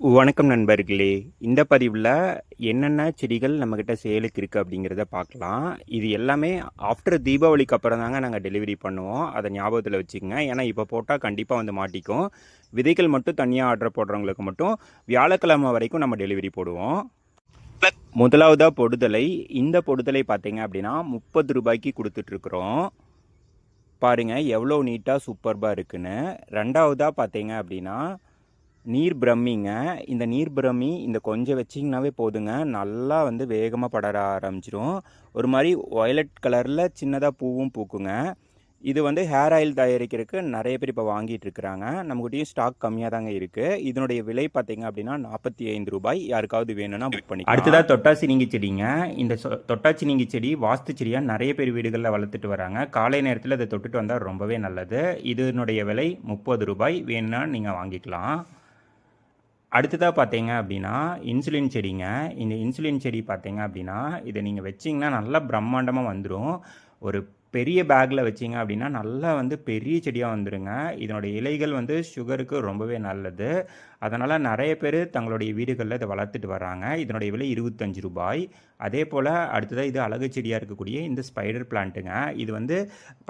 வணக்கம் நண்பர்களே. இந்த பதிவில் என்னென்ன செடிகள் நம்மக்கிட்ட சேலுக்கு இருக்குது அப்படிங்கிறத பார்க்கலாம். இது எல்லாமே ஆஃப்டர் தீபாவளிக்கு அப்புறம் தாங்க நாங்கள் டெலிவரி பண்ணுவோம். அதை ஞாபகத்தில் வச்சுக்கோங்க. ஏன்னா இப்போ போட்டால் கண்டிப்பாக வந்து மாட்டிக்கும். விதைகள் மட்டும் தனியாக ஆர்டர் போடுறவங்களுக்கு மட்டும் வியாழக்கிழமை வரைக்கும் நம்ம டெலிவரி போடுவோம். முதலாவதாக பொடுதலை. இந்த பொடுதலை பார்த்தீங்க அப்படின்னா முப்பது ரூபாய்க்கு கொடுத்துட்ருக்குறோம். பாருங்கள் எவ்வளோ நீட்டாக சூப்பர்பாக இருக்குன்னு. ரெண்டாவதாக பார்த்தீங்க அப்படின்னா நீர் பிரம்மிங்க இந்த நீர் பிரம்மி இந்த கொஞ்சம் வச்சிங்கனாவே போதுங்க. நல்லா வந்து வேகமாக படர ஆரம்பிச்சிடும் ஒரு மாதிரி ஒயலட் கலரில் சின்னதாக பூவும் பூக்குங்க. இது வந்து ஹேர் ஆயில் தயாரிக்கிறதுக்கு நிறைய பேர் இப்போ வாங்கிட்டு இருக்கிறாங்க. நம்மகிட்டயும் ஸ்டாக் கம்மியாக தாங்க இருக்குது இதனுடைய விலை பார்த்தீங்க அப்படின்னா நாற்பத்தி ஐந்து ரூபாய். யாருக்காவது வேணும்னா புக் பண்ணி அடுத்ததாக தொட்டாசினிங்கி செடிங்க. இந்த சொ- தொட்டாசினிங்கி செடி வாஸ்து செடியாக நிறைய பேர் வீடுகளில் வளர்த்துட்டு வராங்க. காலை நேரத்தில் இதை தொட்டுட்டு வந்தால் ரொம்பவே நல்லது. இதனுடைய விலை முப்பது ரூபாய். வேணும்னா நீங்கள் வாங்கிக்கலாம். அடுத்ததாக பார்த்தீங்க அப்படின்னா இன்சுலின் செடிங்க. இந்த இன்சுலின் செடி பார்த்தீங்க அப்படின்னா இதை நீங்கள் வச்சிங்கன்னா நல்லா பிரம்மாண்டமாக வந்துடும் ஒரு பெரிய பேக்கில் வச்சிங்க அப்படின்னா நல்லா வந்து பெரிய செடியாக வந்துடுங்க இதனுடைய இலைகள் வந்து சுகருக்கு ரொம்பவே நல்லது. அதனால் நிறைய பேர் தங்களுடைய வீடுகளில் இதை வளர்த்துட்டு வராங்க இதனுடைய விலை இருபத்தஞ்சு ரூபாய். அதே போல் அடுத்ததாக இது அழகு செடியாக இருக்கக்கூடிய இந்த ஸ்பைடர் பிளான்ட்டுங்க. இது வந்து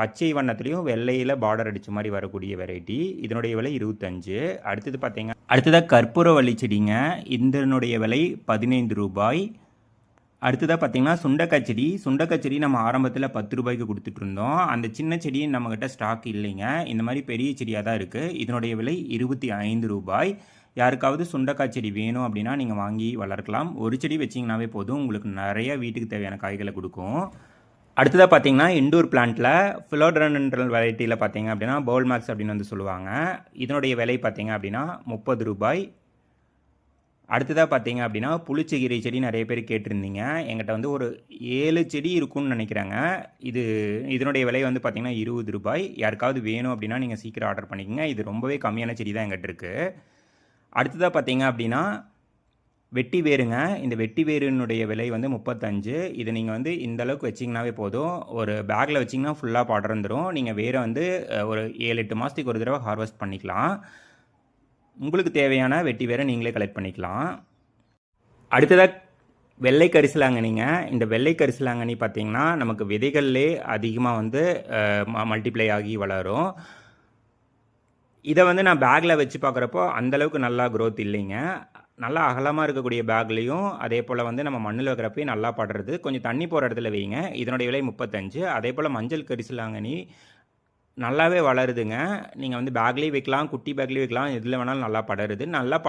பச்சை வண்ணத்துலேயும் வெள்ளையில் பார்டர் அடித்த மாதிரி வரக்கூடிய வெரைட்டி. இதனுடைய விலை இருபத்தஞ்சு. அடுத்தது பார்த்தீங்க அடுத்ததாக கற்பூரவள்ளி செடிங்க. இதனுடைய விலை பதினைந்து ரூபாய். அடுத்ததாக பார்த்தீங்கன்னா சுண்டக்காய் செடி சுண்டக்காய் செடி நம்ம ஆரம்பத்தில் பத்து ரூபாய்க்கு கொடுத்துட்டு இருந்தோம் அந்த சின்ன செடி நம்மக்கிட்ட ஸ்டாக் இல்லைங்க. இந்த மாதிரி பெரிய செடியாக தான் இருக்குது இதனுடைய விலை இருபத்தி ஐந்து ரூபாய். யாருக்காவது சுண்டக்காய் செடி வேணும் அப்படின்னா நீங்கள் வாங்கி வளர்க்கலாம். ஒரு செடி வச்சிங்கனாவே போதும். உங்களுக்கு நிறைய வீட்டுக்கு தேவையான காய்களை கொடுக்கும். அடுத்ததாக பார்த்தீங்கன்னா இண்டோர் பிளான்ட்டில் ஃபிலோட்ரன்ட்ரல் வெரைட்டியில் பார்த்தீங்க அப்படின்னா பவுல் மேக்ஸ் அப்படின்னு வந்து சொல்லுவாங்க. இதனுடைய விலை பார்த்தீங்க அப்படின்னா முப்பது ரூபாய். அடுத்ததாக பார்த்தீங்க அப்படின்னா புளிச்சகீரை செடி நிறைய பேர் கேட்டிருந்தீங்க. எங்கிட்ட வந்து ஒரு ஏழு செடி இருக்கும்னு நினைக்கிறாங்க. இது இதனுடைய விலை வந்து பார்த்திங்கன்னா இருபது ரூபாய். யாருக்காவது வேணும் அப்படின்னா நீங்கள் சீக்கிரம் ஆர்டர் பண்ணிக்கோங்க. இது ரொம்பவே கம்மியான செடி தான் எங்கிட்ட இருக்குது அடுத்ததாக பார்த்தீங்க அப்படின்னா வெட்டி வேருங்க. இந்த வெட்டி வேருனுடைய விலை வந்து முப்பத்தஞ்சு. இது நீங்கள் வந்து இந்த அளவுக்கு வச்சிங்கனாவே போதும். ஒரு பேக்கில் வச்சிங்கன்னா ஃபுல்லாக படர்ந்துடும் நீங்கள் வேரை வந்து ஒரு ஏழு எட்டு மாதத்துக்கு ஒரு தடவை ஹார்வெஸ்ட் பண்ணிக்கலாம். உங்களுக்கு தேவையான வெட்டி வேரை நீங்களே கலெக்ட் பண்ணிக்கலாம். அடுத்ததாக வெள்ளை கரிசலாங்கண்ணிங்க இந்த வெள்ளை கரிசலாங்கண்ணி பார்த்தீங்கன்னா நமக்கு விதைகள்லே அதிகமாக வந்து மல்டிப்ளை ஆகி வளரும். இதை வந்து நான் பேக்கில் வச்சு பார்க்குறப்போ அந்தளவுக்கு நல்லா க்ரோத் இல்லைங்க. நல்லா அகலமாக இருக்கக்கூடிய பேக்லேயும் அதே போல் வந்து நம்ம மண்ணில் வைக்கிறப்பையும் நல்லா படுறது. கொஞ்சம் தண்ணி போகிற இடத்துல வைங்க. இதனுடைய விலை முப்பத்தஞ்சு. அதே போல் மஞ்சள் கரிசலாங்கண்ணி நல்லாவே வளருதுங்க. நீங்கள் வந்து பேக்லேயும் வைக்கலாம் குட்டி பேக்லேயும் வைக்கலாம் எதில் வேணாலும் நல்லா படருது. நல்லா